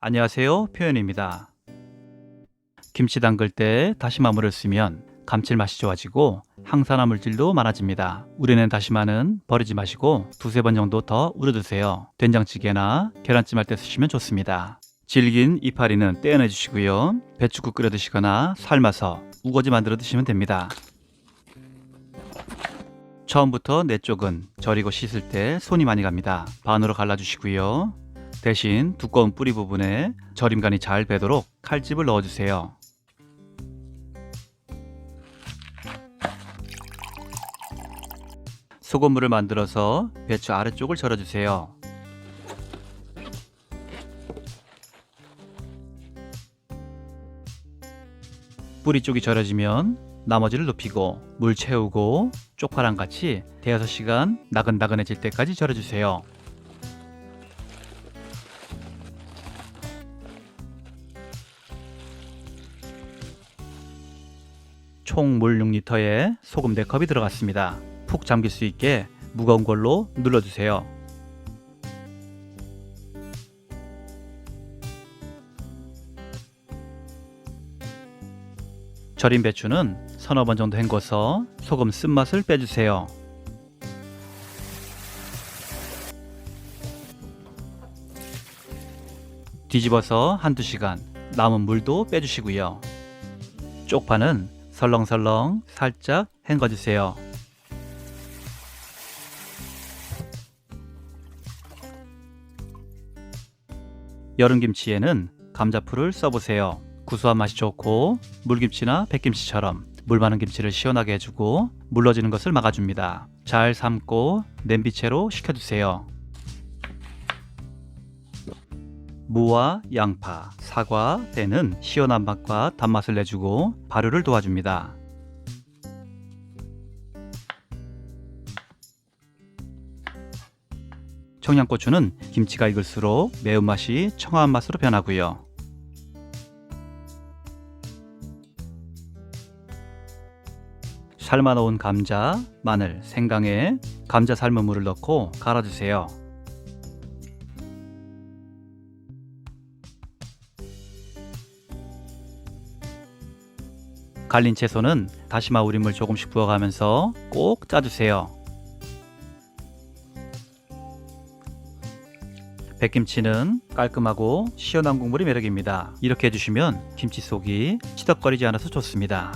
안녕하세요. 표현입니다. 김치 담글 때 다시마물을 쓰면 감칠맛이 좋아지고 항산화 물질도 많아집니다. 우리는 다시마는 버리지 마시고 두세 번 정도 더 우려 드세요. 된장찌개나 계란찜 할 때 쓰시면 좋습니다. 질긴 이파리는 떼어내 주시고요. 배추국 끓여 드시거나 삶아서 우거지 만들어 드시면 됩니다. 처음부터 내 쪽은 절이고 씻을 때 손이 많이 갑니다. 반으로 갈라주시고요. 대신 두꺼운 뿌리 부분에 절임간이 잘 배도록 칼집을 넣어주세요. 소금물을 만들어서 배추 아래쪽을 절여주세요. 뿌리 쪽이 절여지면 나머지를 눕히고 물 채우고 쪽파랑 같이 대여섯 시간 나근나근해질 때까지 절여주세요. 총 물 6리터에 소금 4컵이 들어갔습니다. 푹 잠길 수 있게 무거운 걸로 눌러주세요. 절인 배추는 서너 번 정도 헹궈서 소금 쓴맛을 빼주세요. 뒤집어서 한두 시간 남은 물도 빼주시고요. 쪽파는 설렁설렁 살짝 헹궈주세요. 여름김치에는 감자풀을 써보세요. 구수한 맛이 좋고 물김치나 백김치처럼 물 많은 김치를 시원하게 해주고 물러지는 것을 막아줍니다. 잘 삶고 냄비채로 식혀주세요. 무와 양파, 사과, 대는 시원한 맛과 단맛을 내주고 발효를 도와줍니다. 청양고추는 김치가 익을수록 매운맛이 청아한 맛으로 변하고요. 삶아 놓은 감자, 마늘, 생강에 감자 삶은 물을 넣고 갈아주세요. 갈린 채소는 다시마 우린물 조금씩 부어가면서 꼭 짜주세요. 백김치는 깔끔하고 시원한 국물이 매력입니다. 이렇게 해주시면 김치 속이 치덕거리지 않아서 좋습니다.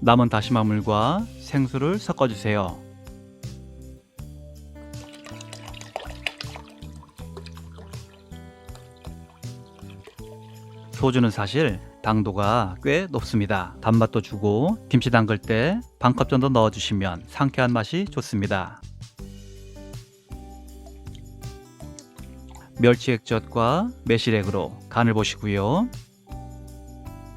남은 다시마 물과 생수를 섞어주세요. 소주는 사실 당도가 꽤 높습니다. 단맛도 주고 김치 담글 때 반컵 정도 넣어주시면 상쾌한 맛이 좋습니다. 멸치 액젓과 매실액으로 간을 보시고요.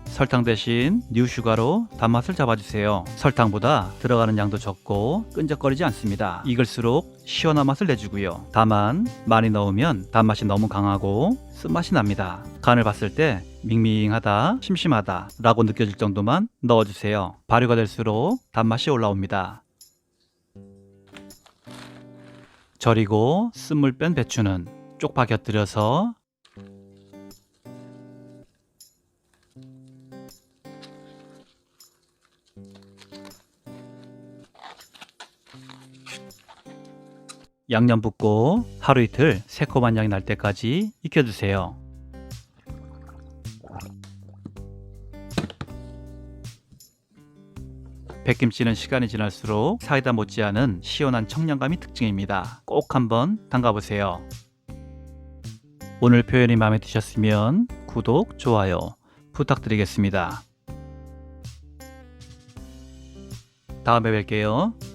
설탕 대신 뉴슈가로 단맛을 잡아주세요. 설탕보다 들어가는 양도 적고 끈적거리지 않습니다. 익을수록 시원한 맛을 내주고요. 다만 많이 넣으면 단맛이 너무 강하고 쓴맛이 납니다. 간을 봤을 때 밍밍하다, 심심하다 라고 느껴질 정도만 넣어주세요. 발효가 될수록 단맛이 올라옵니다. 절이고 쓴물 뺀 배추는 쪽파 곁들여서 양념 붓고 하루 이틀 새콤한 향이 날 때까지 익혀주세요. 백김치는 시간이 지날수록 사이다 못지않은 시원한 청량감이 특징입니다. 꼭 한번 담가보세요. 오늘 표현이 마음에 드셨으면 구독, 좋아요 부탁드리겠습니다. 다음에 뵐게요.